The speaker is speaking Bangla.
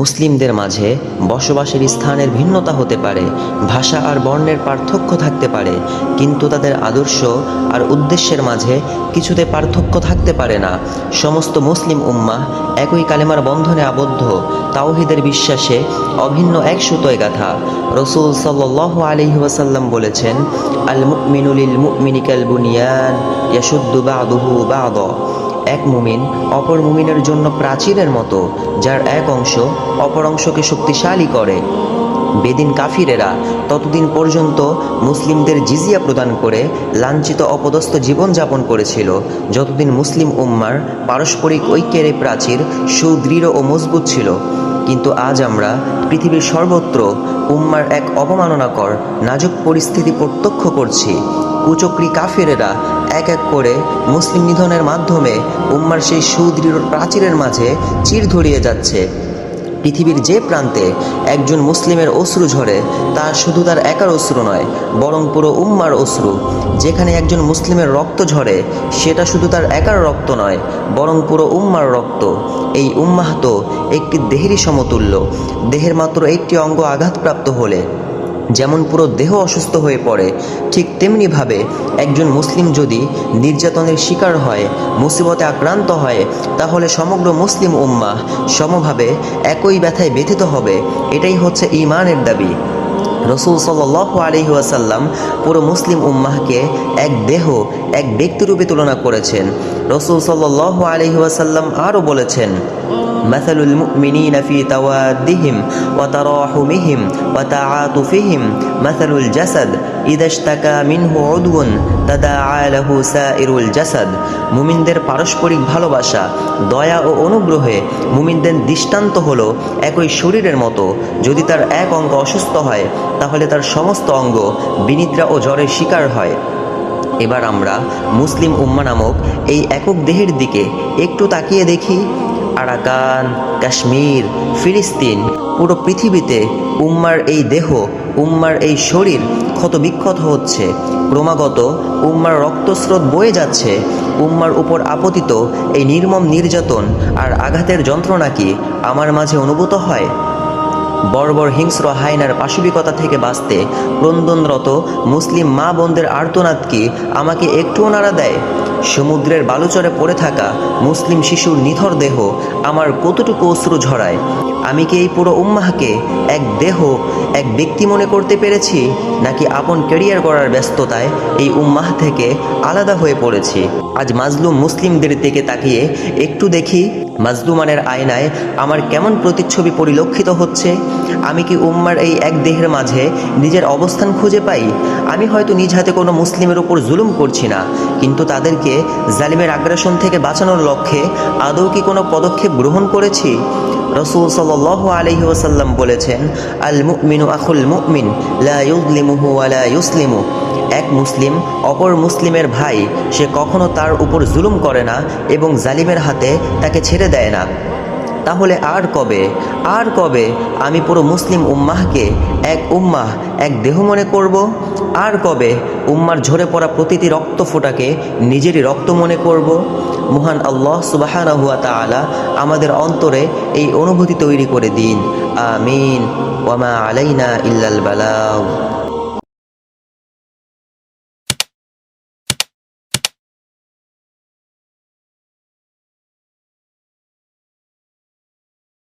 মুসলিমদের মাঝে বসবাসের স্থানের ভিন্নতা হতে পারে, ভাষা আর বর্ণের পার্থক্য থাকতে পারে, কিন্তু তাদের আদর্শ আর উদ্দেশ্যের মাঝে কিছুতে পার্থক্য থাকতে পারে না। সমস্ত মুসলিম উম্মাহ একই কালেমার বন্ধনে আবদ্ধ, তাওহিদের বিশ্বাসে অভিন্ন এক সুতোয় গাথা। রসুল সাল্লাহ আলহি ওয়াসাল্লাম বলেছেন আল মুকমিনুলিল মুকমিনিকাল বুনিয়ান ইয়াসুদ্দু বাদুহু বাদ। এক মুমিন অপর মুমিনের জন্য প্রাচীরের মতো, যার এক অংশ অপর অংশকে শক্তিশালী করে। বেদিন কাফিরেরা ততদিন পর্যন্ত মুসলিমদের জিজিয়া প্রদান করে লাঞ্ছিত অপদস্থ জীবনযাপন করেছিল, যতদিন মুসলিম উম্মার পারস্পরিক ঐক্যের এই প্রাচীর সুদৃঢ় ও মজবুত ছিল। কিন্তু আজ আমরা পৃথিবীর সর্বত্র উম্মার এক অবমাননাকর, নাজুক পরিস্থিতি প্রত্যক্ষ করছি। কুচক্রী কাফেরেরা এক এক করে মুসলিম নিধনের মাধ্যমে উম্মার সেই সুদৃঢ় প্রাচীরের মাঝে চির ধরিয়ে যাচ্ছে। পৃথিবীর যে প্রান্তে একজন মুসলিমের অশ্রু ঝরে, তা শুধু তার একার অশ্রু নয়, বরং পুরো উম্মার অশ্রু। যেখানে একজন মুসলিমের রক্ত ঝরে, সেটা শুধু তার একার রক্ত নয়, বরং পুরো উম্মার রক্ত। এই উম্মাহ তো একটি দেহেরই সমতুল্য। দেহের মাত্র একটি অঙ্গ আঘাতপ্রাপ্ত হলে যেমন পুরো দেহ অসুস্থ হয়ে পড়ে, ঠিক তেমনিভাবে একজন মুসলিম যদি নির্যাতনের শিকার হয়, মুসিবতে আক্রান্ত হয়, তাহলে সমগ্র মুসলিম উম্মাহ সমভাবে একই ব্যথায় ব্যথিত হবে। এটাই হচ্ছে ইমানের দাবি। রসুল সাল আলহি ওয়াসাল্লাম পুরো মুসলিম উম্মাহকে এক দেহ এক ব্যক্তিরূপে তুলনা করেছেন রসুল সাল আলহি ওয়াসাল্লাম আরও বলেছেন مثل المؤمنين في توادهم وتراحمهم وتعاطفهم مثل الجسد إذا اشتكى منه عضو تداعى له سائر الجسد মুমিনদের পারস্পরিক ভালোবাসা দয়া ও অনুগ্রহে মুমিনদের দৃষ্টান্ত হলো একই শরীরের মতো যদি তার এক অঙ্গ অসুস্থ হয় তাহলে তার সমস্ত অঙ্গ বিনিদ্রা ও জ্বরের শিকার হয়। এবার আমরা মুসলিম উম্মা নামক এই একক দেহের দিকে একটু তাকিয়ে দেখি। আরাকান, কাশ্মীর, ফিলিস্তিন, পুরো পৃথিবীতে উম্মার এই দেহ, উম্মার এই শরীর ক্ষত বিক্ষত হচ্ছে। ক্রমাগত উম্মার রক্তস্রোত বয়ে যাচ্ছে। উম্মার উপর আপতিত এই নির্মম নির্যাতন আর আঘাতের যন্ত্রণা কি আমার মাঝে অনুভূত হয়? বর্বর হিংস্র হায়নার পাশবিকতা থেকে বাঁচতে ক্রন্দনরত মুসলিম মা বোনদের আর্তনাদ কি আমাকে একটুও নাড়া দেয়? সমুদ্রের বালুচরে পড়ে থাকা মুসলিম শিশুর নিথর দেহ আমার কতটুকু অশ্রু ঝরায়? আমি কি এই পুরো উম্মাহকে এক দেহ, এক ব্যক্তি মনে করতে পেরেছি, নাকি আপন ক্যারিয়ার করার ব্যস্ততায় এই উম্মাহ থেকে আলাদা হয়ে পড়েছি? আজ মাজলুম মুসলিমদের দিকে তাকিয়ে একটু দেখি মাজলুমানের আয়নায় আমার কেমন প্রতিচ্ছবি পরিলক্ষিত হচ্ছে। আমি কি উম্মার এই এক দেহের মাঝে নিজের অবস্থান খুঁজে পাই? আমি হয়তো নিজ হাতে কোনো মুসলিমের উপর জুলুম করছি না, কিন্তু তাদেরকে জালিমের আগ্রাসন থেকে বাঁচানোর লক্ষ্যে আদৌ কি কোনো পদক্ষেপ গ্রহণ করেছি? রসুল সাল আলহি ওসাল্লাম বলেছেন আল মুমিনু আখুল মুমিন, লা ইউজলিমুহু এক মুসলিম, অপর মুসলিমের ভাই, সে কখনো তার উপর জুলুম করে না এবং জালিমের হাতে তাকে ছেড়ে দেয় না। তাহলে আর কবে? আর কবে আমি পুরো মুসলিম উম্মাহকে এক উম্মাহ, এক দেহ মনে করব? আর কবে উম্মার ঝরে পড়া প্রতিটি রক্ত ফোটাকে নিজেরই রক্ত মনে করব? মহান আল্লাহ সুবাহানা হুয়া তালা আমাদের অন্তরে এই অনুভূতি তৈরি করে দিন। আমিন। ওয়ামা আলাইনা ইল্লাল বালাউ